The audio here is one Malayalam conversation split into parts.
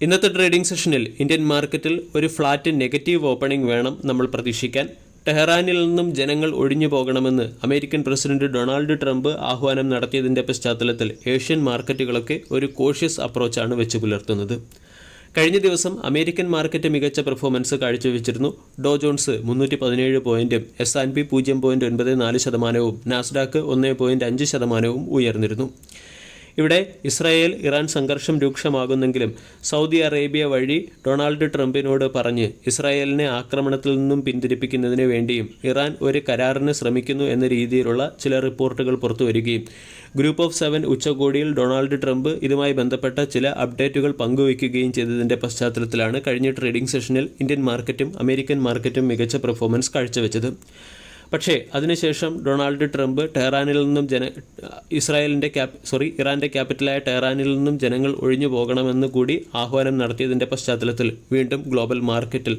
ഇന്നത്തെ ട്രേഡിംഗ് സെഷനിൽ ഇന്ത്യൻ മാർക്കറ്റിൽ ഒരു ഫ്ലാറ്റ് നെഗറ്റീവ് ഓപ്പണിംഗ് വേണം നമ്മൾ പ്രതീക്ഷിക്കാൻ. ടെഹ്റാനിൽ നിന്നും ജനങ്ങൾ ഒഴിഞ്ഞു പോകണമെന്ന് അമേരിക്കൻ പ്രസിഡന്റ് ഡൊണാൾഡ് ട്രംപ് ആഹ്വാനം നടത്തിയതിന്റെ പശ്ചാത്തലത്തിൽ ഏഷ്യൻ മാർക്കറ്റുകളൊക്കെ ഒരു കോഷ്യസ് അപ്രോച്ചാണ് വെച്ച് പുലർത്തുന്നത്. കഴിഞ്ഞ ദിവസം അമേരിക്കൻ മാർക്കറ്റ് മികച്ച പെർഫോമൻസ് കാഴ്ചവെച്ചിരുന്നു. ഡോ ജോൺസ് മുന്നൂറ്റി പതിനേഴ് പോയിന്റും എസ് ആൻഡ് പി പൂജ്യം പോയിന്റ് ഒൻപത് നാല് ശതമാനവും നാസ്ഡാക്ക് ഒന്ന് പോയിന്റ് അഞ്ച് ശതമാനവും ഉയർന്നിരുന്നു. ഇവിടെ ഇസ്രായേൽ ഇറാൻ സംഘർഷം രൂക്ഷമാകുന്നെങ്കിലും സൗദി അറേബ്യ വഴി ഡൊണാൾഡ് ട്രംപിനോട് പറഞ്ഞ് ഇസ്രായേലിനെ ആക്രമണത്തിൽ നിന്നും പിന്തിരിപ്പിക്കുന്നതിന് വേണ്ടിയും ഇറാൻ ഒരു കരാറിന് ശ്രമിക്കുന്നു എന്ന രീതിയിലുള്ള ചില റിപ്പോർട്ടുകൾ പുറത്തുവരികയും ഗ്രൂപ്പ് ഓഫ് സെവൻ ഉച്ചകോടിയിൽ ഡൊണാൾഡ് ട്രംപ് ഇതുമായി ബന്ധപ്പെട്ട ചില അപ്ഡേറ്റുകൾ പങ്കുവയ്ക്കുകയും ചെയ്തതിന്റെ പശ്ചാത്തലത്തിലാണ് കഴിഞ്ഞ ട്രേഡിംഗ് സെഷനിൽ ഇന്ത്യൻ മാർക്കറ്റും അമേരിക്കൻ മാർക്കറ്റും മികച്ച പെർഫോമൻസ് കാഴ്ചവെച്ചത്. പക്ഷേ അതിനുശേഷം ഡൊണാൾഡ് ട്രംപ് ടെഹ്റാനിൽ നിന്നും ജന ഇസ്രായേലിന്റെ ക്യാപ് സോറി ഇറാന്റെ ക്യാപിറ്റലായ ടെഹ്റാനിൽ നിന്നും ജനങ്ങൾ ഒഴിഞ്ഞു പോകണമെന്ന് കൂടി ആഹ്വാനം നടത്തിയതിന്റെ പശ്ചാത്തലത്തിൽ വീണ്ടും ഗ്ലോബൽ മാർക്കറ്റിൽ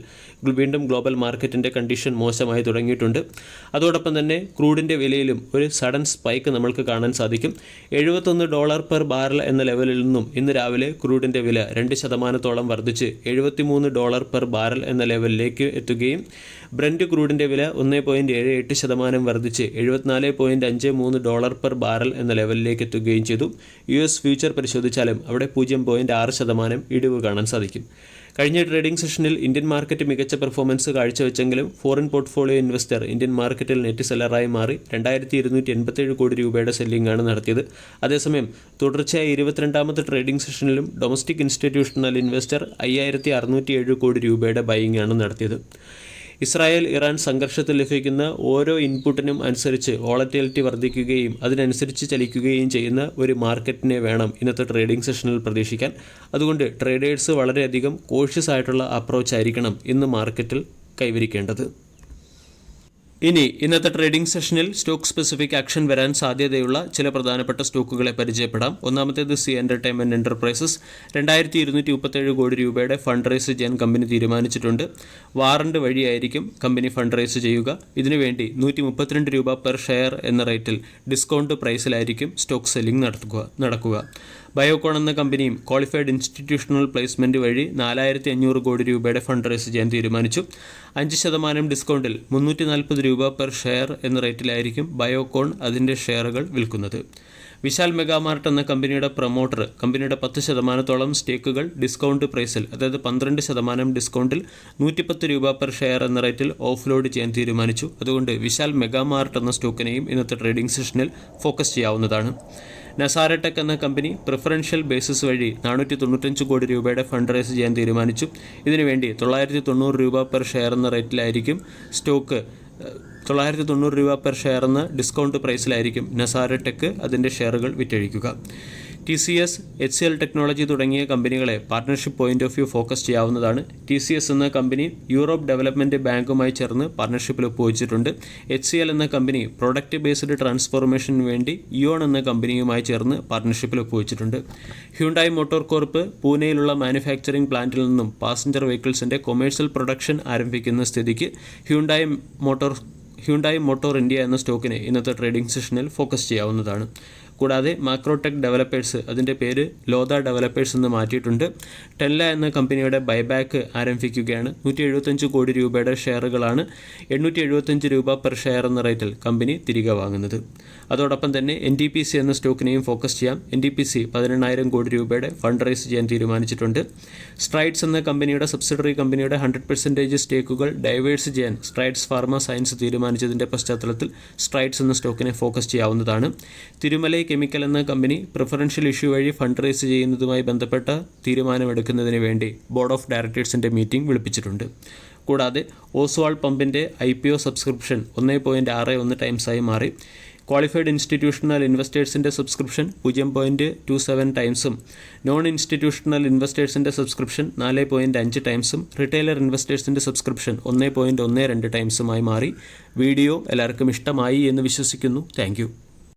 വീണ്ടും ഗ്ലോബൽ മാർക്കറ്റിന്റെ കണ്ടീഷൻ മോശമായി തുടങ്ങിയിട്ടുണ്ട്. അതോടൊപ്പം തന്നെ ക്രൂഡിന്റെ വിലയിലും ഒരു സഡൻ സ്പൈക്ക് നമ്മൾക്ക് കാണാൻ സാധിക്കും. എഴുപത്തൊന്ന് ഡോളർ പെർ ബാരൽ എന്ന ലെവലിൽ നിന്നും ഇന്ന് രാവിലെ ക്രൂഡിന്റെ വില രണ്ട് ശതമാനത്തോളം വർദ്ധിച്ച് എഴുപത്തിമൂന്ന് ഡോളർ പെർ ബാരൽ എന്ന ലെവലിലേക്ക് എത്തുകയും ബ്രൻഡ് ക്രൂഡിന്റെ വില ഒന്ന് പോയിന്റ് ഏഴ് എട്ട് ശതമാനം വർദ്ധിച്ച് എഴുപത്തിനാല് പോയിന്റ് അഞ്ച് മൂന്ന് ഡോളർ പെർ ബാരൽ എന്ന ലെവലിലേക്ക് എത്തുകയും ചെയ്തു. യു എസ് ഫ്യൂച്ചർ പരിശോധിച്ചാലും അവിടെ പൂജ്യം പോയിന്റ് ആറ് ശതമാനം ഇടിവ് കാണാൻ സാധിക്കും. കഴിഞ്ഞ ട്രേഡിംഗ് സെഷനിൽ ഇന്ത്യൻ മാർക്കറ്റ് മികച്ച പെർഫോമൻസ് കാഴ്ചവെച്ചെങ്കിലും ഫോറിൻ പോർട്ട്ഫോളിയോ ഇൻവെസ്റ്റർ ഇന്ത്യൻ മാർക്കറ്റിൽ നെറ്റ് സെല്ലറായി മാറി രണ്ടായിരത്തി ഇരുന്നൂറ്റി എൺപത്തേഴ് കോടി രൂപയുടെ സെല്ലിംഗാണ് നടത്തിയത്. അതേസമയം തുടർച്ചയായി ഇരുപത്തിരണ്ടാമത്തെ ട്രേഡിംഗ് സെഷനിലും ഡൊമസ്റ്റിക് ഇൻസ്റ്റിറ്റ്യൂഷണൽ ഇൻവെസ്റ്റർ അയ്യായിരത്തി അറുന്നൂറ്റി ഏഴ് കോടി രൂപയുടെ ബൈയിങ് ആണ് നടത്തിയത്. ഇസ്രായേൽ ഇറാൻ സംഘർഷത്തിൽ ലഭിക്കുന്ന ഓരോ ഇൻപുട്ടിനും അനുസരിച്ച് വോളറ്റിലിറ്റി വർദ്ധിക്കുകയും അതിനനുസരിച്ച് ചലിക്കുകയും ചെയ്യുന്ന ഒരു മാർക്കറ്റിനെ വേണം ഇന്നത്തെ ട്രേഡിംഗ് സെഷനിൽ പ്രതീക്ഷിക്കാൻ. അതുകൊണ്ട് ട്രേഡേഴ്സ് വളരെയധികം കോഷ്യസ് ആയിട്ടുള്ള അപ്രോച്ച് ആയിരിക്കണം ഇന്ന് മാർക്കറ്റിൽ കൈവരിക്കേണ്ടത്. ഇനി ഇന്നത്തെ ട്രേഡിംഗ് സെഷനിൽ സ്റ്റോക്ക് സ്പെസിഫിക് ആക്ഷൻ വരാൻ സാധ്യതയുള്ള ചില പ്രധാനപ്പെട്ട സ്റ്റോക്കുകളെ പരിചയപ്പെടാം. ഒന്നാമത്തേത് സി എന്റർടൈൻമെന്റ് എന്റർപ്രൈസസ് രണ്ടായിരത്തി ഇരുന്നൂറ്റി മുപ്പത്തേഴ് കോടി രൂപയുടെ ഫണ്ട് റൈസ് ചെയ്യാൻ കമ്പനി തീരുമാനിച്ചിട്ടുണ്ട്. വാറണ്ട് വഴിയായിരിക്കും കമ്പനി ഫണ്ട് റൈസ് ചെയ്യുക. ഇതിനുവേണ്ടി നൂറ്റി മുപ്പത്തിരണ്ട് രൂപ പെർ ഷെയർ എന്ന റേറ്റിൽ ഡിസ്കൗണ്ട് പ്രൈസിലായിരിക്കും സ്റ്റോക്ക് സെല്ലിംഗ് നടത്തുക നടക്കുക. ബയോകോൺ എന്ന കമ്പനിയും ക്വാളിഫൈഡ് ഇൻസ്റ്റിറ്റ്യൂഷണൽ പ്ലേസ്മെന്റ് വഴി നാലായിരത്തി അഞ്ഞൂറ് കോടി രൂപയുടെ ഫണ്ട് റൈസ് ചെയ്യാൻ തീരുമാനിച്ചു. അഞ്ച് ശതമാനം ഡിസ്കൗണ്ടിൽ മുന്നൂറ്റി നാൽപ്പത് രൂപ പെർ ഷെയർ എന്ന റേറ്റിലായിരിക്കും ബയോകോൺ അതിന്റെ ഷെയറുകൾ വിൽക്കുന്നത്. വിശാൽ മെഗാമാർട്ട് എന്ന കമ്പനിയുടെ പ്രൊമോട്ടർ കമ്പനിയുടെ പത്ത് ശതമാനത്തോളം സ്റ്റേക്കുകൾ ഡിസ്കൗണ്ട് പ്രൈസിൽ അതായത് പന്ത്രണ്ട് ശതമാനം ഡിസ്കൗണ്ടിൽ നൂറ്റിപ്പത്ത് രൂപ പെർ ഷെയർ എന്ന റേറ്റിൽ ഓഫ്ലോഡ് ചെയ്യാൻ തീരുമാനിച്ചു. അതുകൊണ്ട് വിശാൽ മെഗാമാർട്ട് എന്ന സ്റ്റോക്കിനെയും ഇന്നത്തെ ട്രേഡിംഗ് സെഷനിൽ ഫോക്കസ് ചെയ്യാവുന്നതാണ്. നസാരടെക് എന്ന കമ്പനി പ്രിഫറൻഷ്യൽ ബേസിസ് വഴി നാനൂറ്റി തൊണ്ണൂറ്റഞ്ച് കോടി രൂപയുടെ ഫണ്ട് റൈസ് ചെയ്യാൻ തീരുമാനിച്ചു. ഇതിനുവേണ്ടി തൊള്ളായിരത്തി തൊണ്ണൂറ് രൂപ പെർ ഷെയർ എന്ന റേറ്റിലായിരിക്കും സ്റ്റോക്ക് തൊള്ളായിരത്തി തൊണ്ണൂറ് രൂപ പെർ ഷെയർ എന്ന ഡിസ്കൗണ്ട് പ്രൈസിലായിരിക്കും നസാരടെക് അതിന്റെ ഷെയറുകൾ വിറ്റഴിക്കുക. T C S H C L technology തുടങ്ങിയ കമ്പനികളെ partnership point of view focus ചെയ്യാവുന്നതാണ്. ടി സി എസ് എന്ന കമ്പനി യൂറോപ്പ് ഡെവലപ്മെന്റ് ബാങ്കുമായി ചേർന്ന് പാർട്ണർഷിപ്പിൽ ഒപ്പുവച്ചിട്ടുണ്ട്. എച്ച് സി എൽ എന്ന കമ്പനി പ്രൊഡക്റ്റ് ബേസ്ഡ് ട്രാൻസ്ഫോർമേഷന് വേണ്ടി ഇയോൺ എന്ന കമ്പനിയുമായി ചേർന്ന് പാർട്ണർഷിപ്പിൽ ഒപ്പുവച്ചിട്ടുണ്ട്. ഹ്യൂണ്ടായി മോട്ടോർ കോർപ്പ് പൂനെയിലുള്ള മാനുഫാക്ചറിംഗ് പ്ലാന്റിൽ നിന്നും പാസഞ്ചർ വെഹിക്കിൾസിന്റെ കൊമേഴ്സ്യൽ പ്രൊഡക്ഷൻ ആരംഭിക്കുന്ന സ്ഥിതിക്ക് Hyundai motor Hyundai motor India എന്ന സ്റ്റോക്കിനെ ഇന്നത്തെ ട്രേഡിംഗ് സെഷനിൽ ഫോക്കസ് ചെയ്യാവുന്നതാണ്. കൂടാതെ മാക്രോടെക് ഡെവലപ്പേഴ്സ് അതിന്റെ പേര് ലോത ഡെവലപ്പേഴ്സ് എന്ന് മാറ്റിയിട്ടുണ്ട്. ടെല്ല എന്ന കമ്പനിയുടെ ബൈബാക്ക് ആരംഭിക്കുകയാണ്. നൂറ്റി എഴുപത്തഞ്ച് കോടി രൂപയുടെ ഷെയറുകളാണ് എണ്ണൂറ്റി എഴുപത്തഞ്ച് രൂപ പെർ ഷെയർ എന്ന റേറ്റിൽ കമ്പനി തിരികെ വാങ്ങുന്നത്. അതോടൊപ്പം തന്നെ എൻ ഡി പി സി എന്ന സ്റ്റോക്കിനെയും ഫോക്കസ് ചെയ്യാം. എൻ ഡി പി സി പതിനെണ്ണായിരം കോടി രൂപയുടെ ഫണ്ട് റൈസ് ചെയ്യാൻ തീരുമാനിച്ചിട്ടുണ്ട്. സ്ട്രൈഡ്സ് എന്ന കമ്പനിയുടെ സബ്സിഡറി കമ്പനിയുടെ ഹൺഡ്രഡ് പെർസെന്റേജ് സ്റ്റേക്കുകൾ ഡൈവേഴ്സ് ചെയ്യാൻ സ്ട്രൈഡ്സ് ഫാർമ സയൻസ് തീരുമാനിച്ചതിന്റെ പശ്ചാത്തലത്തിൽ സ്ട്രൈഡ്സ് എന്ന സ്റ്റോക്കിനെ ഫോക്കസ് ചെയ്യാവുന്നതാണ്. തിരുമലൈ കെമിക്കൽ എന്ന കമ്പനി പ്രിഫറൻഷ്യൽ ഇഷ്യൂ വഴി ഫണ്ട് റേസ് ചെയ്യുന്നതുമായി ബന്ധപ്പെട്ട തീരുമാനമെടുക്കുന്നതിന് വേണ്ടി ബോർഡ് ഓഫ് ഡയറക്ടേഴ്സിന്റെ മീറ്റിംഗ് വിളിപ്പിച്ചിട്ടുണ്ട്. കൂടാതെ ഓസ്വാൾ പമ്പിന്റെ ഐ പി ഒ സബ്സ്ക്രിപ്ഷൻ ഒന്ന് പോയിന്റ് ആറ് ഒന്ന് ടൈംസായി മാറി. ക്വാളിഫൈഡ് ഇൻസ്റ്റിറ്റ്യൂഷണൽ ഇൻവെസ്റ്റേഴ്സിന്റെ സബ്സ്ക്രിപ്ഷൻ പൂജ്യം പോയിന്റ് ടു സെവൻ ടൈംസും നോൺ ഇൻസ്റ്റിറ്റ്യൂഷണൽ ഇൻവെസ്റ്റേഴ്സിന്റെ സബ്സ്ക്രിപ്ഷൻ നാല് പോയിന്റ് അഞ്ച് ടൈംസും റിറ്റെയിലർ ഇൻവെസ്റ്റേഴ്സിന്റെ സബ്സ്ക്രിപ്ഷൻ ഒന്ന് പോയിന്റ് ഒന്ന് രണ്ട് ടൈംസുമായി മാറി. വീഡിയോ എല്ലാവർക്കും ഇഷ്ടമായി എന്ന് വിശ്വസിക്കുന്നു. താങ്ക്